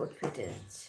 ঠোঁট ফেটে যাচ্ছে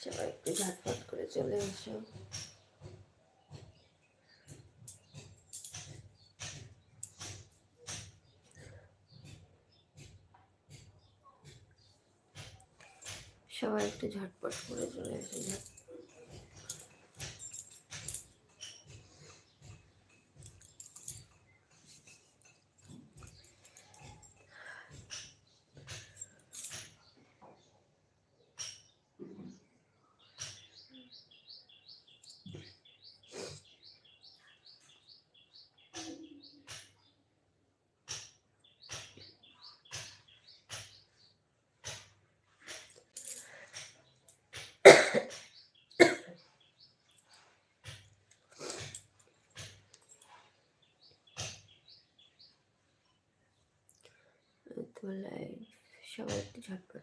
সবাই একটু ঝটপট করে চলে এসো। সবাই একটু ঝটপট করে চলে এসো ঝট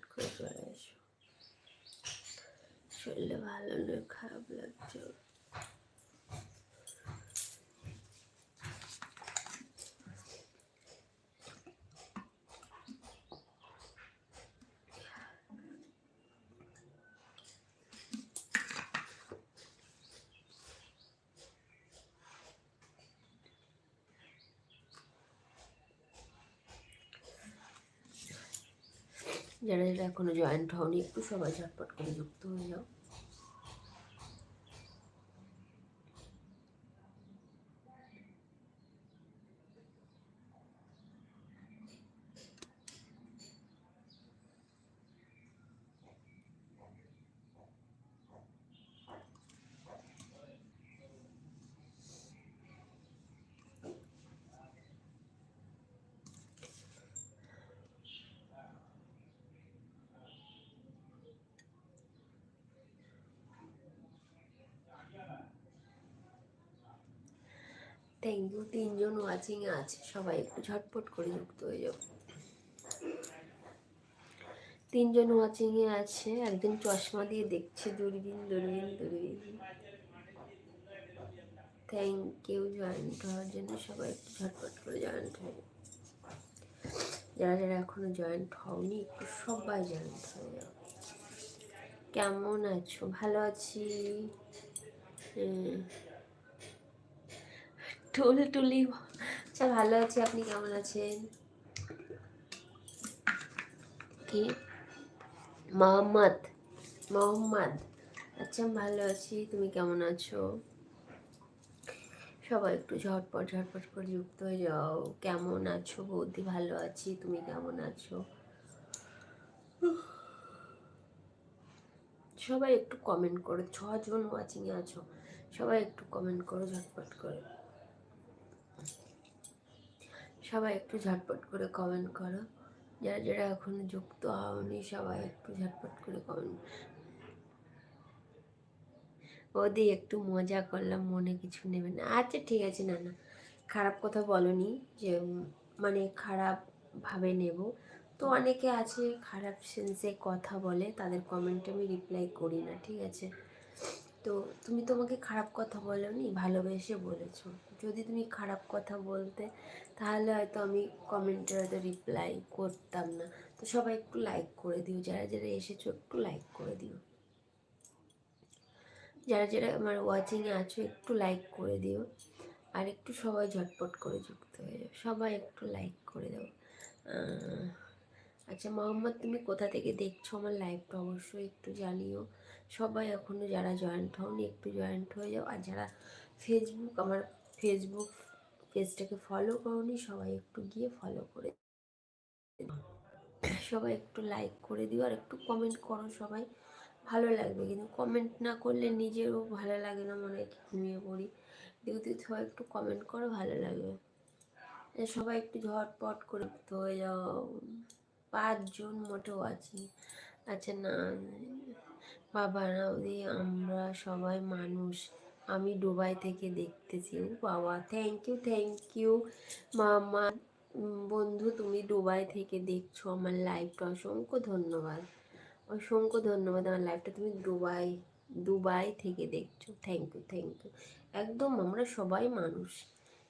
করে চলে আসো ভালো নয় খারাপ লাগছে। যারা যারা এখনও জয়েন্ট হওনি একটু সবাই ঝটপট করে যুক্ত হয়ে যাও। থ্যাংক ইউ তিনজন ওয়াচিং আছে, সবাই একটু ঝটপট করে যুক্ত হয়ে যাও। তিনজন ওয়াচিং এ আছে একজন চশমা দিয়ে দেখছে দূরবীন দূরবীন দূরবীন থ্যাংক ইউ জয়েন্ট হওয়ার জন্য সবাই একটু ঝটপট করে জয়েন্ট হয়ে যারা যারা এখনও জয়েন্ট হওনি, একটু সবাই জয়েন্ট হয়ে যাও। কেমন আছো? ভালো আছি? হুম। টুল টুলি। আচ্ছা ভালো আছি, আপনি কেমন আছেন? কি? মোহাম্মদ মোহাম্মদ। আচ্ছা ভালো আছি, তুমি কেমন আছো? সবাই একটু ঝটপট ঝটপট করে যুক্ত হয়ে যাও। কেমন আছো, বৌদি? ভালো আছি, তুমি কেমন আছো? সবাই একটু কমেন্ট করো। ছজন ওয়াচিংয়ে আছো। সবাই একটু কমেন্ট করো, ঝটপট করে। সবাই একটু ঝটপট করে কমেন্ট করো। যারা যারা এখনও যুক্ত হওনি, সবাই একটু ঝটপট করে কমেন্ট ওদি, একটু মজা করলাম, মনে কিছু নেবে না। আচ্ছা ঠিক আছে, না না। খারাপ কথা বলনি যে মানে খারাপ ভাবে নেব। তো অনেকে আছে খারাপ সেন্সে কথা বলে, তাদের কমেন্টে আমি রিপ্লাই করি না, ঠিক আছে? তো তুমি তোমাকে খারাপ কথা বলোনি, ভালোবেসে বলেছ। যদি তুমি খারাপ কথা বলতে, তাহলে হয়তো আমি কমেন্টে হয়তো রিপ্লাই করতাম না। তো সবাই একটু লাইক করে দিও, যারা যারা এসেছ একটু লাইক করে দিও। যারা যারা আমার ওয়াচিংয়ে আছো একটু লাইক করে দিও। আর একটু সবাই ঝটপট করে যুক্ত হয়ে যাও। সবাই একটু লাইক করে দাও। আচ্ছা মোহাম্মদ, তুমি কোথা থেকে দেখছ আমার লাইভটা অবশ্যই একটু জানিও। সবাই এখনও যারা জয়েন্ট হওনি, একটু জয়েন্ট হয়ে যাও। আর যারা ফেসবুক আমার ফেসবুক পেজটাকে ফলো করনি, সবাই একটু গিয়ে ফলো করে সবাই একটু লাইক করে দিও আর একটু কমেন্ট করো সবাই। ভালো লাগবে কিন্তু কমেন্ট না করলে নিজেরও ভালো লাগে না মনে হয় ঘুমিয়ে পড়ি। যদি সবাই একটু কমেন্ট করো, ভালো লাগবে। এ সবাই একটু ঝটপট করে হয়ে যাও। পাঁচজন মোটেও আছি। আচ্ছা না বাবা না আমরা সবাই মানুষ। আমি দুবাই থেকে দেখতেছি। বাবা থ্যাংক ইউ থ্যাংক ইউ মামা। বন্ধু, তুমি দুবাই থেকে দেখছ আমার লাইভটা অসংখ্য ধন্যবাদ। অসংখ্য ধন্যবাদ আমার লাইভটা তুমি দুবাই দুবাই থেকে দেখছ। থ্যাংক ইউ থ্যাংক ইউ একদম আমরা সবাই মানুষ।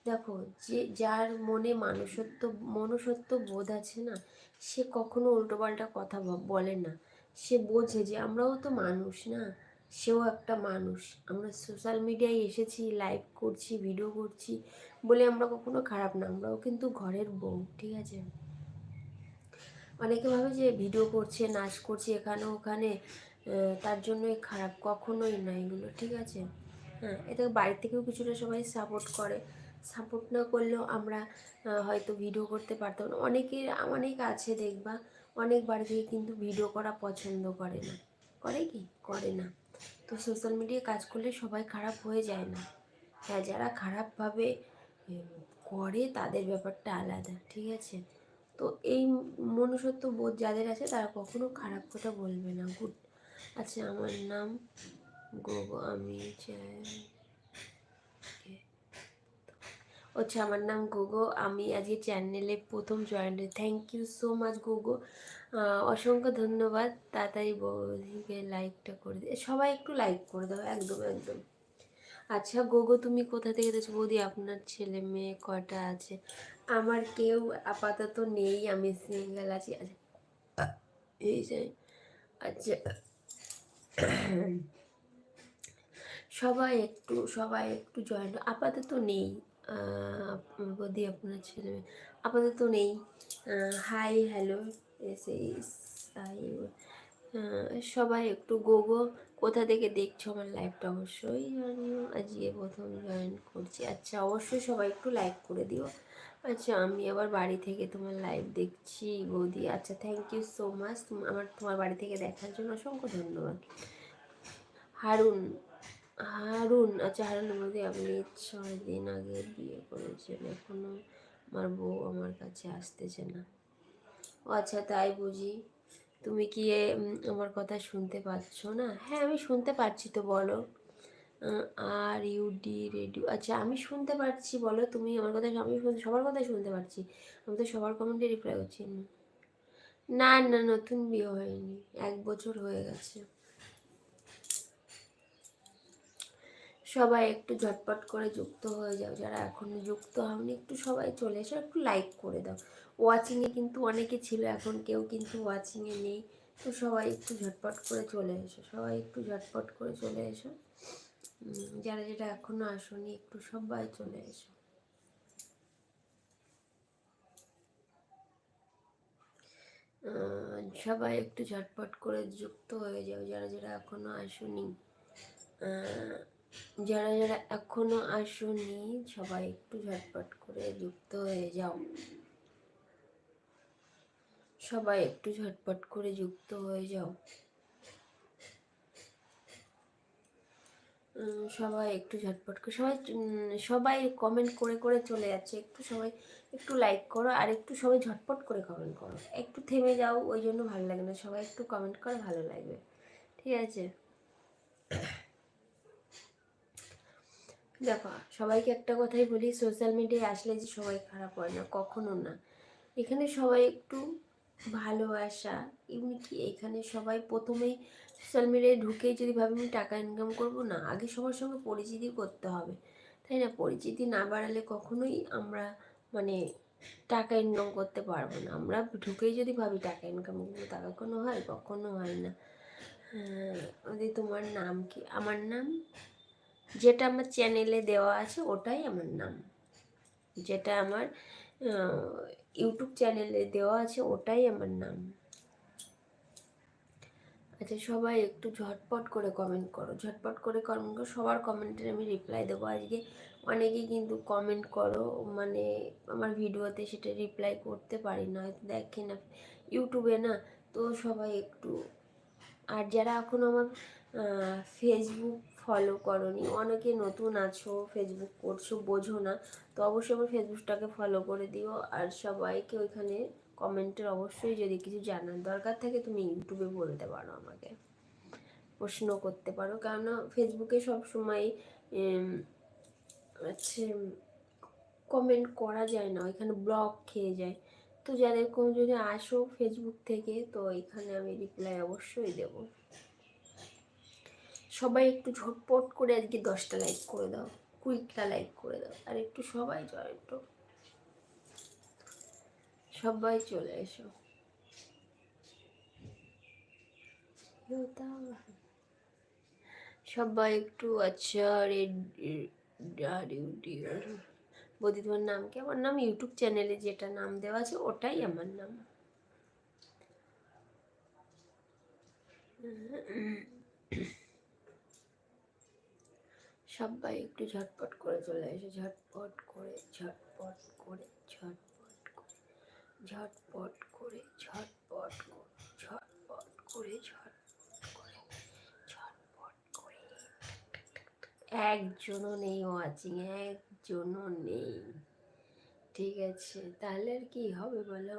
দেখো, যে, যার মনে মানুষত্ব, মনুষ্যত্ব বোধ আছে না, সে কখনো উল্টোপাল্টা কথা বলে না। সে বোঝে যে আমরাও তো মানুষ না। সেও একটা মানুষ। আমরা সোশ্যাল মিডিয়ায় এসেছি লাইভ করছি ভিডিও করছি বলে আমরা কখনো খারাপ না, আমরাও কিন্তু ঘরের বউ, ঠিক আছে? অনেকে ভাবে যে ভিডিও করছে, নাচ করছে, এখানে ওখানে তার জন্যই খারাপ, কখনোই না এগুলো, ঠিক আছে? হ্যাঁ এটা বাড়ির থেকেও কিছুটা সবাই সাপোর্ট করে। সাপোর্ট না করলেও আমরা হয়তো ভিডিও করতে পারতাম না। অনেকের অনেক আছে দেখবা, অনেক বাড়ি থেকে কিন্তু ভিডিও করা পছন্দ করে না। করে কি? করে না। তো সোশ্যাল মিডিয়ায় কাজ করলে সবাই খারাপ হয়ে যায় না। হ্যাঁ যারা খারাপভাবে করে তাদের ব্যাপারটা আলাদা, ঠিক আছে? তো এই মনুষ্যত্ব বোধ যাদের আছে তারা কখনো খারাপ কথা বলবে না। গুড। আচ্ছা আমার নাম গোগো আমি আচ্ছা আমার নাম গোগো আমি আজকে চ্যানেলে প্রথম join thank you so much গোগো। অসংখ্য ধন্যবাদ। তাড়াতাড়ি বৌদিকে লাইকটা করে দিয়ে সবাই একটু লাইক করে দাও, একদম একদম। আচ্ছা গোগো, তুমি কোথা থেকে দেখছ বৌদি, আপনার ছেলে মেয়ে কটা আছে? আমার কেউ আপাতত নেই, আমি সিঙ্গেল আছি। আচ্ছা এই আচ্ছা। সবাই একটু সবাই একটু জয়েন আপাতত নেই বৌদি, আপনার ছেলে মেয়ে। আপাতত নেই। হাই হ্যালো এসে সবাই একটু গোগো, কোথা থেকে দেখছ আমার লাইভটা অবশ্যই জানিও। আজকে প্রথম জয়েন করছি। আচ্ছা অবশ্যই সবাই একটু লাইক করে দিও। আচ্ছা আমি আবার বাড়ি থেকে তোমার লাইভ দেখছি, বৌদি। আচ্ছা থ্যাংক ইউ সো মাচ আমার, তোমার বাড়ি থেকে দেখার জন্য অসংখ্য ধন্যবাদ। হারুন হারুন আচ্ছা হারুন, বৌদি, আপনি ছয় দিন আগে বিয়ে করেছেন। এখনও আমার বউ আমার কাছে আসতেছে না। আচ্ছা তাই বুঝি। তুমি কি আমার কথা শুনতে পাচ্ছ না? হ্যাঁ আমি শুনতে পাচ্ছি তো, বলো। আর ইউ ডি রেডিও আচ্ছা আমি শুনতে পাচ্ছি, বলো। তুমি আমার কথা আমি সবার কথা শুনতে পাচ্ছি। আমি তো সবার কমেন্টে রিপ্লাই করছি। না না, নতুন বিয়ে হয়নি। এক বছর হয়ে গেছে। সবাই একটু ঝটপট করে যুক্ত হয়ে যাও। যারা এখনও যুক্ত হওনি, একটু সবাই চলে এসো, একটু লাইক করে দাও। ওয়াচিংয়ে কিন্তু অনেকে ছিল, এখন কেউ কিন্তু ওয়াচিংয়ে নেই। তো সবাই একটু ঝটপট করে চলে এসো, সবাই একটু ঝটপট করে চলে এসো। যারা যেটা এখনও আসনি, একটু সবাই চলে এসো। সবাই একটু ঝটপট করে যুক্ত হয়ে যাও, যারা যারা এখনও আসনি। যারা যারা এখনও আসনি, সবাই একটু ঝটপট করে যুক্ত হয়ে যাও। সবাই একটু ঝটপট করে যুক্ত হয়ে যাও। সবাই একটু ঝটপট করে, সবাই সবাই কমেন্ট করে করে চলে যাচ্ছে। একটু সবাই, একটু লাইক করো আর একটু সবাই ঝটপট করে কমেন্ট করো। একটু থেমে যাও, ওই জন্য ভালো লাগে না। সবাই একটু কমেন্ট করে, ভালো লাগবে। ঠিক আছে? দেখো, সবাইকে একটা কথাই বলি সোশ্যাল মিডিয়ায় আসলে যে সবাই খারাপ হয় না, কখনো না। এখানে সবাই একটু ভালোবাসা। এমনি কি এখানে সবাই প্রথমেই সোশ্যাল মিডিয়ায় ঢুকেই যদি ভাবি আমি টাকা ইনকাম করব, না, আগে সবার সঙ্গে পরিচিতি করতে হবে। তাই না? পরিচিতি না বাড়ালে কখনোই আমরা মানে টাকা ইনকাম করতে পারব না। আমরা ঢুকেই যদি ভাবি টাকা ইনকাম করব, তা কখনো হয়? কখনো হয় না। হ্যাঁ ওদের তোমার নাম কি? আমার নাম? যেটা আমার চ্যানেলে দেওয়া আছে, ওটাই আমার নাম। যেটা আমার ইউটিউব চ্যানেলে দেওয়া আছে, ওটাই আমার নাম। আচ্ছা সবাই একটু ঝটপট করে কমেন্ট করো। ঝটপট করে কমেন্ট করো, সবার কমেন্টের আমি রিপ্লাই দেবো। আজকে অনেকেই কিন্তু কমেন্ট করো মানে আমার ভিডিওতে সেটা রিপ্লাই করতে পারি না। হয়তো দেখে না ইউটিউবে না। তো সবাই একটু, আর যারা এখন আমার ফেসবুক ফলো করনি। অনেকে নতুন আছো ফেসবুক করছ, বোঝো না, তো অবশ্যই আমার ফেসবুকটাকে ফলো করে দিও। আর সবাইকে ওইখানে কমেন্টের অবশ্যই যদি কিছু জানার দরকার থাকে, তুমি ইউটিউবে বলতে পারো আমাকে। প্রশ্ন করতে পারো। কেননা ফেসবুকে সব সময় হচ্ছে কমেন্ট করা যায় না, ওইখানে ব্লক খেয়ে যায়। তো যাদের কোনো যদি আসো ফেসবুক থেকে, তো এখানে আমি রিপ্লাই অবশ্যই দেব। সবাই একটু ঝটপট করে আজকে দশটা লাইক করে দাও। কুড়িটা লাইক করে দাও। আর একটু সবাই একটু সবাই চলে এসো। সবাই একটু আচ্ছা রেড। বৌদি, তোমার নাম কি? আমার নাম ইউটিউব চ্যানেলে যেটা নাম দেওয়া আছে, ওটাই আমার নাম। সবাই একটু ঝটপট করে চলে এসে ঝটপট করে ঝটপট করে ঝটপট করে ঝটপট করে ঝটপট করে ঝটপট করে ঝটপট করে ঝটপট করে। একজনও নেই ওয়াচিং একজনও নেই। ঠিক আছে, তাহলে আর কি হবে বলো?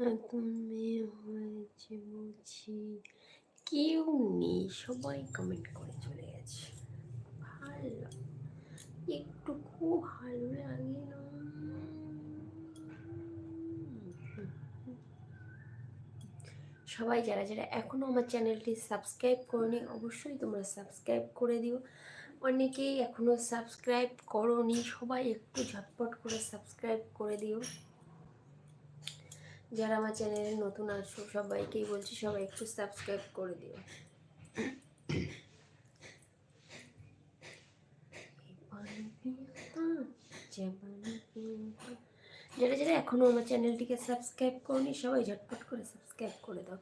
মেয়ে হয়েছে বলছি। কেউ নেই, সবাই কমেন্ট করে চলে গেছে। ভালো। একটু খুব ভালো লাগে না। সবাই যারা যারা এখনও আমার চ্যানেলটি সাবস্ক্রাইব করনি, অবশ্যই তোমরা সাবস্ক্রাইব করে দিও। অনেকেই এখনও সাবস্ক্রাইব করনি, সবাই একটু ঝটপট করে সাবস্ক্রাইব করে দিও। যারা আমার চ্যানেলে নতুন আসো সবাইকেই বলছি সবাই একটু সাবস্ক্রাইব করে দিও। যারা যারা এখনও আমার চ্যানেলটিকে সাবস্ক্রাইব করনি, সবাই ঝটপট করে সাবস্ক্রাইব করে দাও।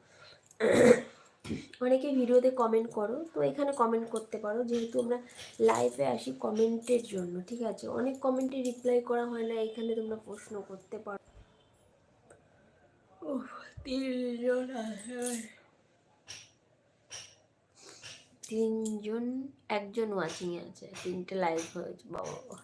অনেকে ভিডিওতে কমেন্ট করো, তো এখানে কমেন্ট করতে পারো। যেহেতু আমরা লাইভে আসি কমেন্টের জন্য, ঠিক আছে? অনেক কমেন্টে রিপ্লাই করা হয় না, এখানে তোমরা প্রশ্ন করতে পারো। তিনজন তিনজন একজন ওয়াচিং আছে তিনটে লাইভ হয়েছে বাবা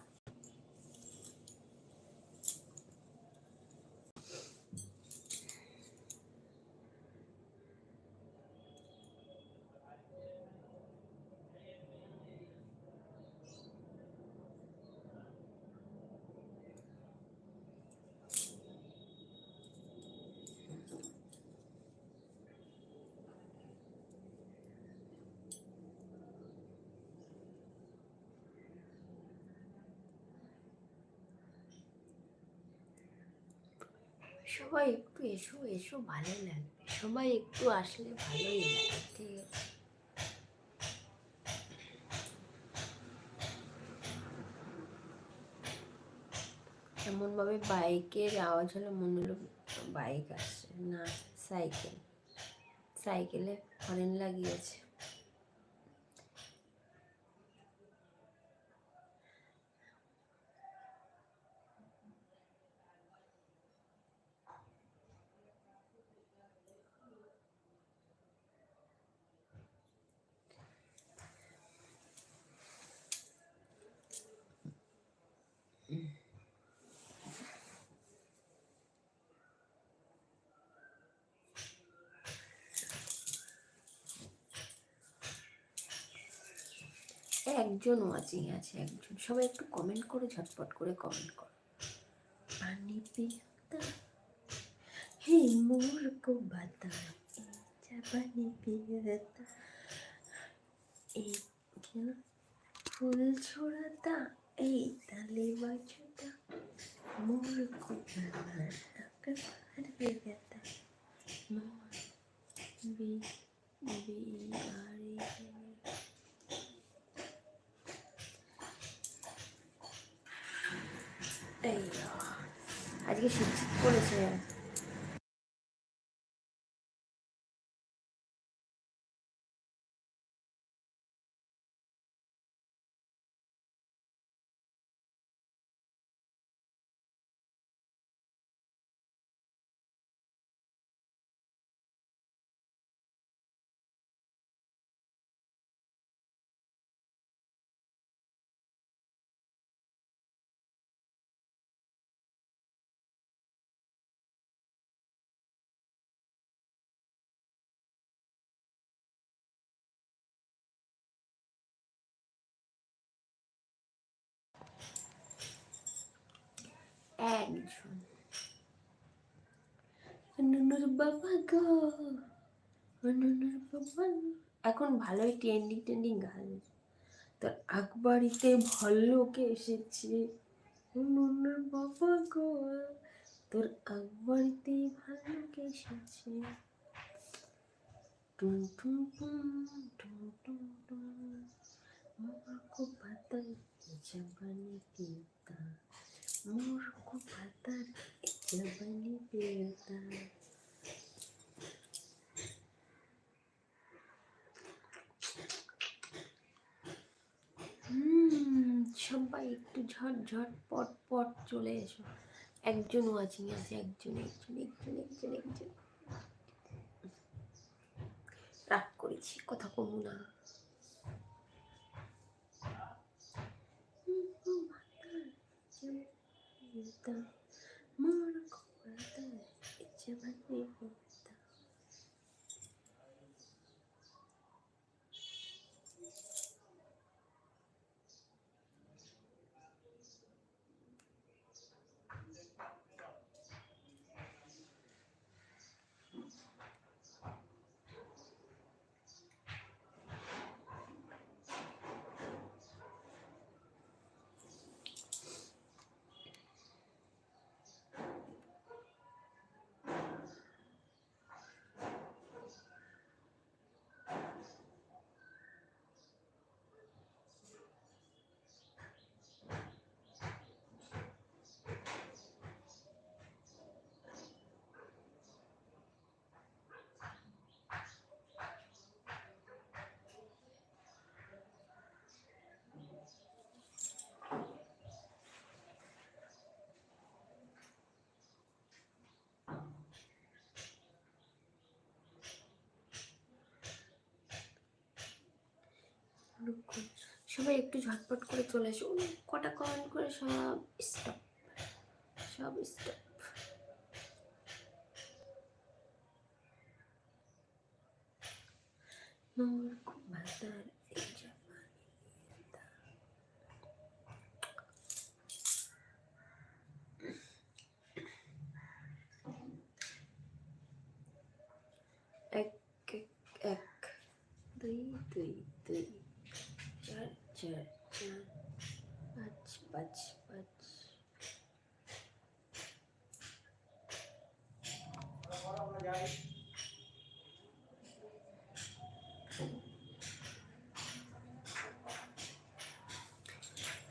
সবাই একটু এসো এসো, ভালো লাগবে। সবাই একটু আসলে ভালোই লাগে ঠিক আছে এমনভাবে বাইকের আওয়াজ হলো মনে হলো বাইক আসছে। না, সাইকেল। সাইকেলে হরেন লাগিয়েছে। একজন ওয়াচিং আছে, একজন। সবাই একটু কমেন্ট করে, ঝটপট করে কমেন্ট করো। পানি পিয়াতা, হে মোর কো বাতা পানি পিয়াতা এই ফুল ছোড়াতা এই তালে বাজুতা মোর কো বাতা আর পিয়াতা মোর বি বি, আর আজকে শীত শীত একজন বাবা গো বাবা এখন ভালোই টেন্ডিং টেন্ডিং গান। তো আকবরিতে ভল্লোকে এসেছে। নুনুর বাবা গো। তোর আকবরিতে ভাল্লোকে এসেছে। টুম টুম টুম টুম টুম টুম আমার খুব ভাতা জাবানি পিতা मोर को पता जबानी पीता হুম সবাই একটু ঝট ঝট পট পট চলে এসো একজন ওয়াচিং আছে একজন একজন একজন একজন একজন রাগ করেছি কথা কমু না 일단 먹을 것 같아 잊지 말고 সবাই একটু ঝটপট করে চলে আসে। কটা কমেন্ট করে সব স্টপ সব স্টপ খুব ভালো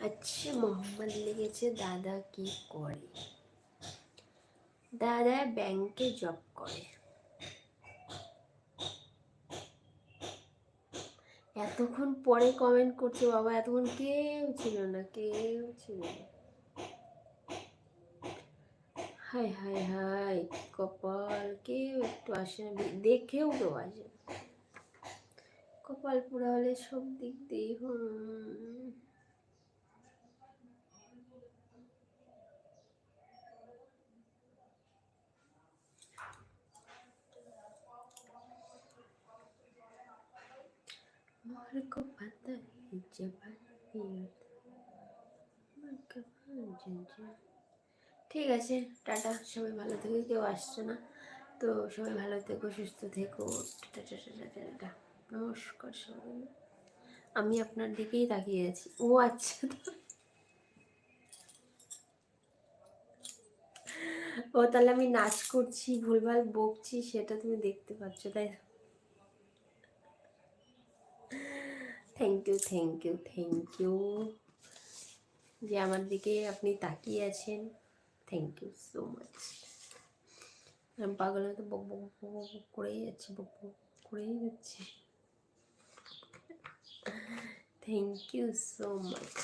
আচ্ছা মোহাম্মদ লিখেছে, দাদা কি করে? দাদা ব্যাংকে জব করে। এতক্ষণ পরে কমেন্ট করছে বাবা, এতক্ষণ কেউ ছিল না, কেউ ছিল না। হাই হাই হাই কপাল, কেউ একটু আসে না দেখেও কেউ আসে না কপাল পুরা হলে সব দিক দিয়ে হুম मोर को पता है जबान पे होता, मन का भान झंझन। ঠিক আছে টাটা সবাই ভালো থেকো কেউ আসছে না তো সবাই ভালো থেকো সুস্থ থেকো টাটা টাটা টাটা টাটা নমস্কার সবাই আমি আপনার দিকেই তাকিয়ে আছি। ও আচ্ছা ও তাহলে আমি নাচ করছি, ভুলভাল বকছি, সেটা তুমি দেখতে পাচ্ছ, তাই thank you thank you thank you যে আমার দিকে আপনি তাকিয়ে আছেন থ্যাংক ইউ সো মাচ আমি পাগল হয়তো বক বক বক বক বক করেই যাচ্ছি, বক বক করেই যাচ্ছি। Thank you so much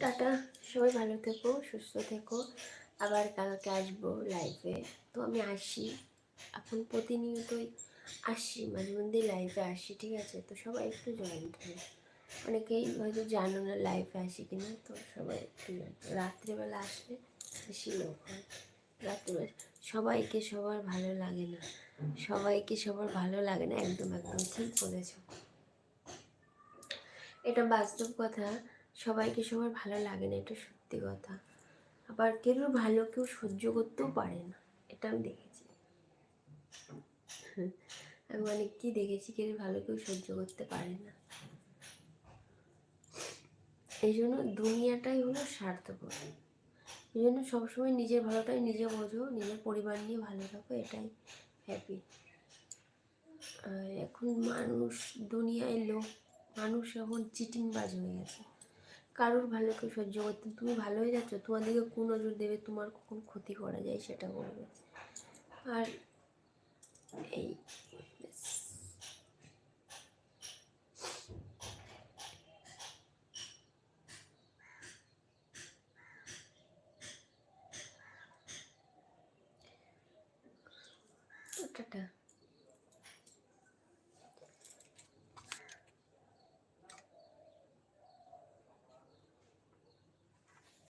tata সবাই ভালো থেকো সুস্থ থেকো। আবার কালকে আসব লাইভে তো আমি আসি। এখন প্রতিনিয়তই আসি, মাঝে মধ্যে লাইভে আসি, ঠিক আছে? তো সবাই একটু জয়েন্ট হয় অনেকেই হয়তো জানো না লাইভে আসি কিনা, তো সবাই একটু রাত্রেবেলা আসলে বেশি লোক হয়। রাত্রেবেলা সবাইকে সবার ভালো লাগে না। সবাইকে সবার ভালো লাগে না, একদম একদম ঠিক বলেছ। এটা বাস্তব কথা। সবাইকে সবার ভালো লাগে না, এটা সত্যি কথা। আবার কেউ ভালো কেউ সহ্য করতেও পারে না, এটা আমি দেখেছি। আমি অনেককেই দেখেছি কেউ ভালো কেউ সহ্য করতে পারে না। এই জন্য দুনিয়াটাই হলো স্বার্থপর। এই জন্য সবসময় নিজের ভালোটাই নিজে বোঝো, নিজের পরিবার নিয়ে ভালো থাকো, এটাই হ্যাপি এখন মানুষ, দুনিয়ায় লোক, মানুষ এখন চিটিংবাজ হয়ে গেছে। কারোর ভালো কেউ সহ্য করতে তুমি ভালো হয়ে যাচ্ছ, তোমার দিকে কোন নজর দেবে, তোমার কখন ক্ষতি করা যায় সেটা করবে আর এই টাটা।